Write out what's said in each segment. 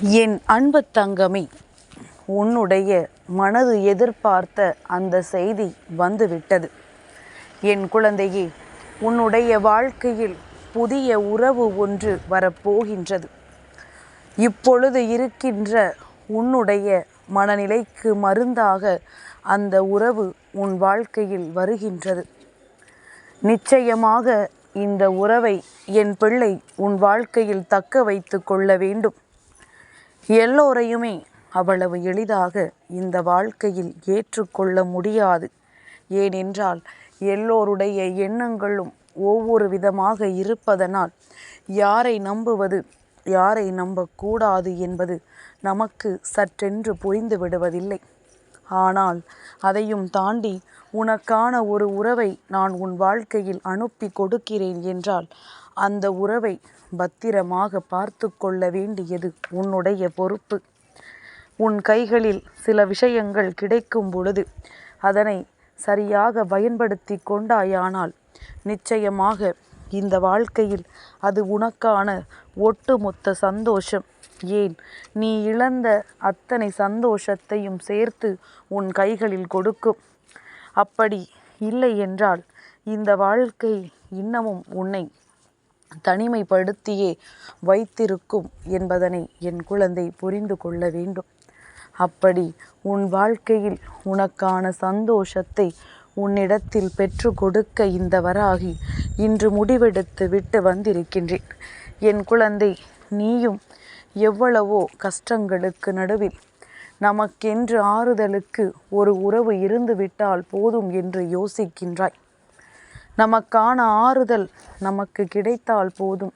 என் அன்பு தங்கமே உன்னுடைய மனது எதிர்பார்த்த அந்த செய்தி வந்துவிட்டது. என் குழந்தையே உன்னுடைய வாழ்க்கையில் புதிய உறவு ஒன்று வரப்போகின்றது. இப்பொழுது இருக்கின்ற உன்னுடைய மனநிலைக்கு மருந்தாக அந்த உறவு உன் வாழ்க்கையில் வருகின்றது. நிச்சயமாக இந்த உறவை என் பிள்ளை உன் வாழ்க்கையில் தக்க வைத்து கொள்ள வேண்டும். எல்லோரையுமே அவ்வளவு எளிதாக இந்த வாழ்க்கையில் ஏற்றுக்கொள்ள முடியாது. ஏனென்றால் எல்லோருடைய எண்ணங்களும் ஒவ்வொரு விதமாக இருப்பதனால் யாரை நம்புவது யாரை நம்பக்கூடாது என்பது நமக்கு சற்றென்று புரிந்து விடுவதில்லை. ஆனால் அதையும் தாண்டி உனக்கான ஒரு உறவை நான் உன் வாழ்க்கையில் அனுப்பி கொடுக்கிறேன் என்றால் அந்த உறவை பத்திரமாக பார்த்து கொள்ள வேண்டியது உன்னுடைய பொறுப்பு. உன் கைகளில் சில விஷயங்கள் கிடைக்கும் பொழுது அதனை சரியாக பயன்படுத்தி கொண்டாயானால் நிச்சயமாக இந்த வாழ்க்கையில் அது உனக்கான ஒட்டுமொத்த சந்தோஷம். ஏன்? நீ இழந்த அத்தனை சந்தோஷத்தையும் சேர்த்து உன் கைகளில் கொடுக்கும். அப்படி இல்லை என்றால் இந்த வாழ்க்கை இன்னமும் உன்னை தனிமைப்படுத்தியே வைத்திருக்கும் என்பதனை என் குழந்தை புரிந்து கொள்ள வேண்டும். அப்படி உன் வாழ்க்கையில் உனக்கான சந்தோஷத்தை உன்னிடத்தில் பெற்று கொடுக்க இந்த வராகி இன்று முடிவெடுத்து விட்டு வந்திருக்கின்றேன். என் குழந்தை நீயும் எவ்வளவோ கஷ்டங்களுக்கு நடுவில் நமக்கென்று ஆறுதலுக்கு ஒரு உறவு இருந்துவிட்டால் போதும் என்று யோசிக்கின்றாய். நமக்கான ஆறுதல் நமக்கு கிடைத்தால் போதும்.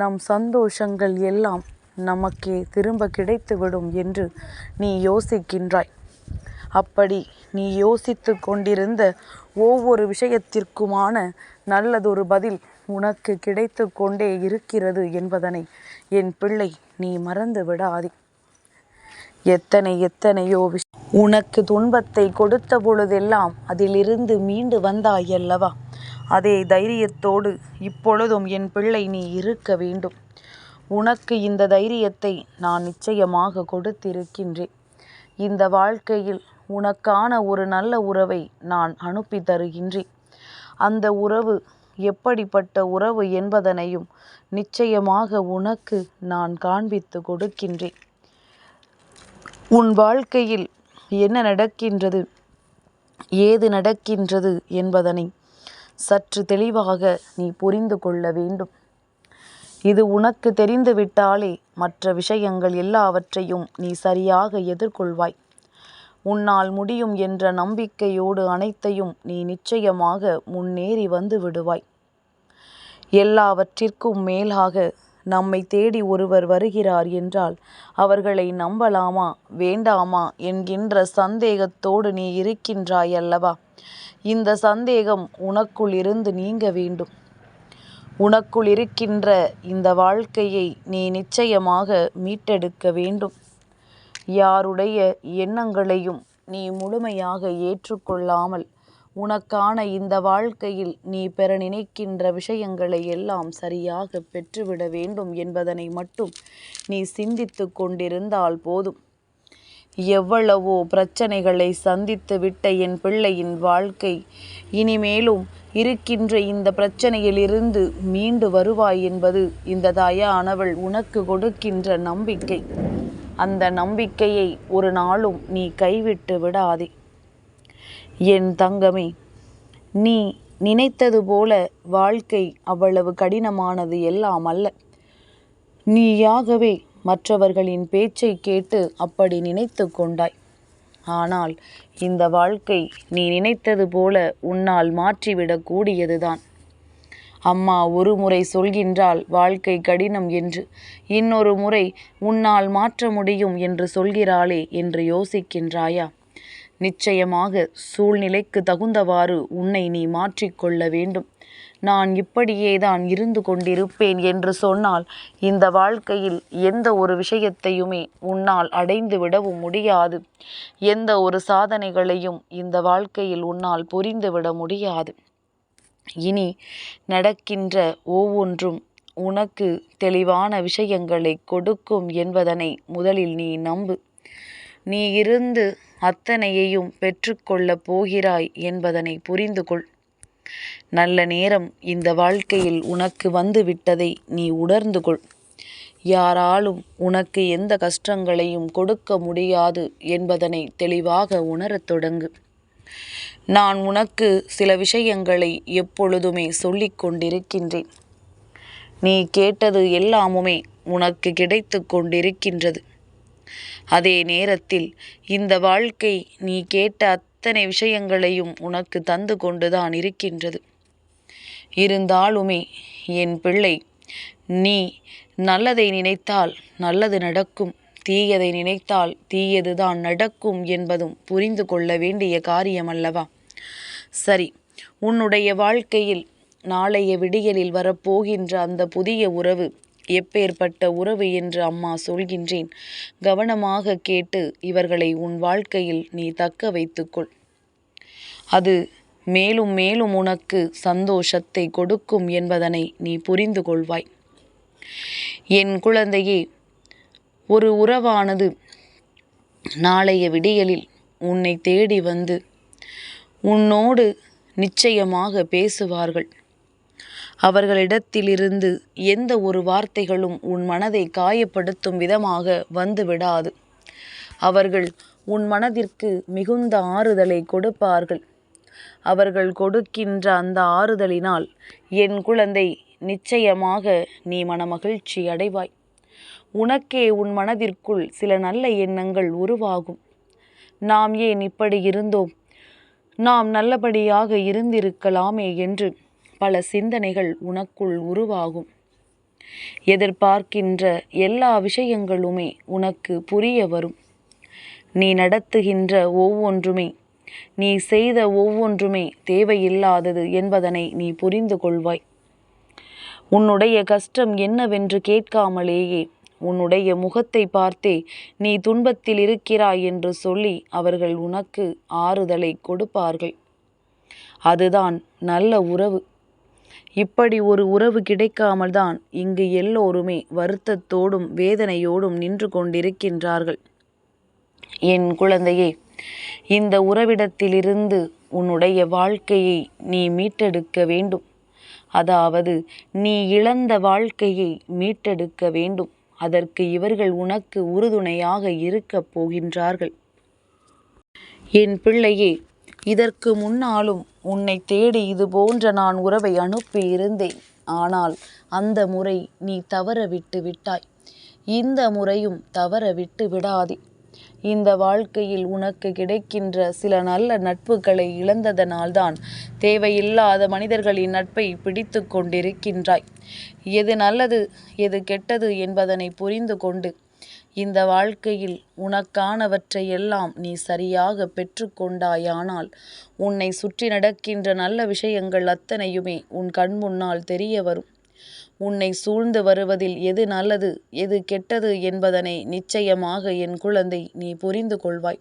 நம் சந்தோஷங்கள் எல்லாம் நமக்கே திரும்ப கிடைத்துவிடும் என்று நீ யோசிக்கின்றாய். அப்படி நீ யோசித்து கொண்டிருந்த ஒவ்வொரு விஷயத்திற்குமான நல்லதொரு பதில் உனக்கு கிடைத்து கொண்டே இருக்கிறது என்பதனை என் பிள்ளை நீ மறந்து விடாதே. எத்தனை எத்தனையோ விஷ உனக்கு துன்பத்தை கொடுத்த பொழுதெல்லாம் அதிலிருந்து மீண்டு வந்தாயல்லவா அதே தைரியத்தோடு இப்பொழுதும் என் பிள்ளை நீ இருக்க வேண்டும். உனக்கு இந்த தைரியத்தை நான் நிச்சயமாக கொடுத்திருக்கின்றேன். இந்த வாழ்க்கையில் உனக்கான ஒரு நல்ல உறவை நான் அனுப்பி தருகின்றேன். அந்த உறவு எப்படிப்பட்ட உறவு என்பதனையும் நிச்சயமாக உனக்கு நான் காண்பித்து கொடுக்கின்றேன். உன் வாழ்க்கையில் என்ன நடக்கின்றது? ஏது நடக்கின்றது என்பதனை சற்று தெளிவாக நீ புரிந்து கொள்ள வேண்டும். இது உனக்கு தெரிந்துவிட்டாலே மற்ற விஷயங்கள் எல்லாவற்றையும் நீ சரியாக எதிர்கொள்வாய். உன்னால் முடியும் என்ற நம்பிக்கையோடு அனைத்தையும் நீ நிச்சயமாக முன்னேறி வந்து விடுவாய். எல்லாவற்றிற்கும் மேலாக நம்மை தேடி ஒருவர் வருகிறார் என்றால் அவர்களை நம்பலாமா வேண்டாமா என்கின்ற சந்தேகத்தோடு நீ இருக்கின்றாய் அல்லவா? இந்த சந்தேகம் உனக்குள் இருந்து நீங்க வேண்டும். உனக்குள் இருக்கின்ற இந்த வாழ்க்கையை நீ நிச்சயமாக மீட்டெடுக்க வேண்டும். யாருடைய எண்ணங்களையும் நீ முழுமையாக ஏற்றுக்கொள்ளாமல் உனக்கான இந்த வாழ்க்கையில் நீ பெற நினைக்கின்ற விஷயங்களை எல்லாம் சரியாக பெற்றுவிட வேண்டும் என்பதனை மட்டும் நீ சிந்தித்து கொண்டிருந்தால் போதும். எவ்வளவோ பிரச்சனைகளை சந்தித்து விட்ட என் பிள்ளையின் வாழ்க்கை. இனிமேலும் இருக்கின்ற இந்த பிரச்சனையிலிருந்து மீண்டு வருவாய் என்பது இந்த தாயானவள் உனக்கு கொடுக்கின்ற நம்பிக்கை. அந்த நம்பிக்கையை ஒரு நாளும் நீ கைவிட்டு விடாதே. என் தங்கமே நீ நினைத்தது போல வாழ்க்கை அவ்வளவு கடினமானது எல்லாம் அல்ல. நீயாகவே மற்றவர்களின் பேச்சை கேட்டு அப்படி நினைத்து கொண்டாய். ஆனால் இந்த வாழ்க்கை நீ நினைத்தது போல உன்னால் மாற்றிவிடக் கூடியதுதான். அம்மா ஒரு முறை சொல்கின்றால் வாழ்க்கை கடினம் என்று. இன்னொரு முறை உன்னால் மாற்ற முடியும் என்று சொல்கிறாளே என்று யோசிக்கின்றாயா? நிச்சயமாக சூழ்நிலைக்கு தகுந்தவாறு உன்னை நீ மாற்றிக்கொள்ள வேண்டும். நான் இப்படியே தான் இருந்து கொண்டிருப்பேன் என்று சொன்னால் இந்த வாழ்க்கையில் எந்த ஒரு விஷயத்தையுமே உன்னால் அடைந்து விடவும் முடியாது. எந்த ஒரு சாதனைகளையும் இந்த வாழ்க்கையில் உன்னால் புரிந்துவிட முடியாது. இனி நடக்கின்ற ஒவ்வொன்றும் உனக்கு தெளிவான விஷயங்களை கொடுக்கும் என்பதனை முதலில் நீ நம்பு. நீ இருந்து அத்தனையையும் பெற்றுக்கொள்ளப் போகிறாய் என்பதனை புரிந்து கொள் நல்ல நேரம் இந்த வாழ்க்கையில் உனக்கு வந்து விட்டதை நீ உணர்ந்து கொள் யாராலும் உனக்கு எந்த கஷ்டங்களையும் கொடுக்க முடியாது என்பதனை தெளிவாக உணரத் தொடங்கு. நான் உனக்கு சில விஷயங்களை எப்பொழுதுமே சொல்லிக் கொண்டிருக்கின்றேன். நீ கேட்டது எல்லாமுமே உனக்கு கிடைத்து கொண்டிருக்கின்றது. அதே நேரத்தில் இந்த வாழ்க்கை நீ கேட்ட அத்தனை விஷயங்களையும் உனக்கு தந்து கொண்டுதான் இருக்கின்றது. இருந்தாலுமே என் பிள்ளை நீ நல்லதை நினைத்தால் நல்லது நடக்கும். தீயதை நினைத்தால் தீயதுதான் நடக்கும் என்பதும் புரிந்து கொள்ள வேண்டிய காரியம் அல்லவா சரி உன்னுடைய வாழ்க்கையில் நாளைய விடியலில் வரப்போகின்ற அந்த புதிய உறவு எப்பேற்பட்ட உறவு என்று அம்மா சொல்கின்றேன். கவனமாக கேட்டு இவர்களை உன் வாழ்க்கையில் நீ தக்க வைத்துக்கொள். அது மேலும் மேலும் உனக்கு சந்தோஷத்தை கொடுக்கும் என்பதனை நீ புரிந்து கொள்வாய். என் குழந்தையே ஒரு உறவானது நாளைய விடியலில் உன்னை தேடி வந்து உன்னோடு நிச்சயமாக பேசுவார்கள். அவர்களிடத்திலிருந்து எந்த ஒரு வார்த்தைகளும் உன் மனதை காயப்படுத்தும் விதமாக வந்துவிடாது. அவர்கள் உன் மனதிற்கு மிகுந்த ஆறுதலை கொடுப்பார்கள். அவர்கள் கொடுக்கின்ற அந்த ஆறுதலினால் என் குழந்தை நிச்சயமாக நீ மனமகிழ்ச்சி அடைவாய். உனக்கே உன் மனதிற்குள் சில நல்ல எண்ணங்கள் உருவாகும். நாம் ஏன் இப்படி இருந்தோம்? நாம் நல்லபடியாக இருந்திருக்கலாமே என்று பல சிந்தனைகள் உனக்குள் உருவாகும். எதிர்பார்க்கின்ற எல்லா விஷயங்களுமே உனக்கு புரிய வரும். நீ நடத்துகின்ற ஒவ்வொன்றுமே நீ செய்த ஒவ்வொன்றுமே தேவையில்லாதது என்பதனை நீ புரிந்து கொள்வாய். உன்னுடைய கஷ்டம் என்னவென்று கேட்காமலேயே உன்னுடைய முகத்தை பார்த்தே நீ துன்பத்தில் இருக்கிறாய் என்று சொல்லி அவர்கள் உனக்கு ஆறுதலை கொடுப்பார்கள். அதுதான் நல்ல உறவு. இப்படி ஒரு உறவு கிடைக்காமல் தான் இங்கு எல்லோருமே வருத்தத்தோடும் வேதனையோடும் நின்று கொண்டிருக்கின்றார்கள். என் குழந்தையே இந்த உறவிடத்திலிருந்து உன்னுடைய வாழ்க்கையை நீ மீட்டெடுக்க வேண்டும். அதாவது நீ இழந்த வாழ்க்கையை மீட்டெடுக்க வேண்டும். அதற்கு இவர்கள் உனக்கு உறுதுணையாக இருக்கப் போகின்றார்கள். என் பிள்ளையே இதற்கு முன்னாலும் உன்னை தேடி இது போன்ற நான் உறவை அனுப்பியிருந்தேன் ஆனால் அந்த முறை நீ தவற விட்டு விட்டாய். இந்த முறையும் தவற விட்டு விடாதே. இந்த வாழ்க்கையில் உனக்கு கிடைக்கின்ற சில நல்ல நட்புகளை இழந்ததனால்தான் தேவையில்லாத மனிதர்களின் நட்பை பிடித்து கொண்டிருக்கின்றாய். எது நல்லது எது கெட்டது என்பதனை புரிந்து கொண்டு இந்த வாழ்க்கையில் உனக்கானவற்றை எல்லாம் நீ சரியாக பெற்றுக்கொண்டாயானால் உன்னை சுற்றி நடக்கின்ற நல்ல விஷயங்கள் அத்தனையுமே உன் கண் முன்னால் தெரிய வரும். உன்னை சூழ்ந்து வருவதில் எது நல்லது எது கெட்டது என்பதனை நிச்சயமாக என் குழந்தை நீ புரிந்து கொள்வாய்.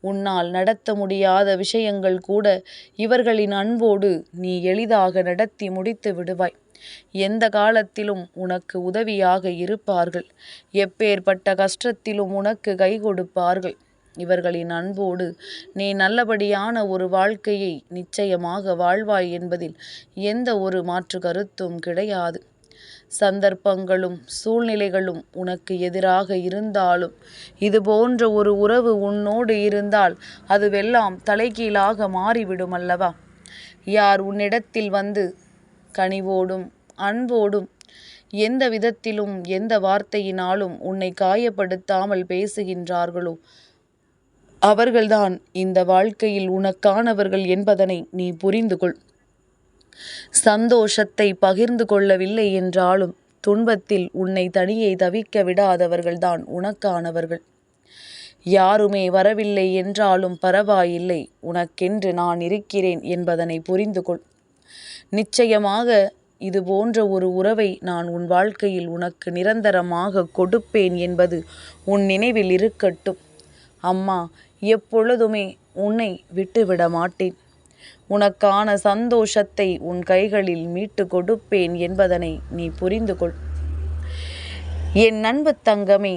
உன்னால் நடத்த முடியாத விஷயங்கள் கூட இவர்களின் அன்போடு நீ எளிதாக நடத்தி முடித்து விடுவாய். எந்த காலத்திலும் உனக்கு உதவியாக இருப்பார்கள். எப்பேற்பட்ட கஷ்டத்திலும் உனக்கு கை கொடுப்பார்கள். இவர்களின் அன்போடு நீ நல்லபடியான ஒரு வாழ்க்கையை நிச்சயமாக வாழ்வாய் என்பதில் எந்த ஒரு மாற்று கருத்தும் கிடையாது. சந்தர்ப்பங்களும் சூழ்நிலைகளும் உனக்கு எதிராக இருந்தாலும் இது போன்ற ஒரு உறவு உன்னோடு இருந்தால் அதுவெல்லாம் தலைகீழாக மாறிவிடும் அல்லவா? யார் உன்னிடத்தில் வந்து கனிவோடும் அன்போடும் எந்த விதத்திலும் எந்த வார்த்தையினாலும் உன்னை காயப்படுத்தாமல் பேசுகின்றார்களோ. அவர்கள்தான் இந்த வாழ்க்கையில் உனக்கானவர்கள் என்பதனை நீ புரிந்து கொள் சந்தோஷத்தை பகிர்ந்து கொள்ளவில்லை என்றாலும் துன்பத்தில் உன்னை தனியே தவிக்க விடாதவர்கள்தான் உனக்கானவர்கள். யாருமே வரவில்லை என்றாலும் பரவாயில்லை உனக்கென்று நான் இருக்கிறேன் என்பதனை புரிந்து கொள் நிச்சயமாக இது போன்ற ஒரு உறவை நான் உன் வாழ்க்கையில் உனக்கு நிரந்தரமாக கொடுப்பேன் என்பது உன் நினைவில் இருக்கட்டும். அம்மா எப்பொழுதுமே உன்னை விட்டுவிட மாட்டேன். உனக்கான சந்தோஷத்தை உன் கைகளில் மீட்டு கொடுப்பேன் என்பதனை நீ புரிந்து கொள் என் நண்பு தங்கமே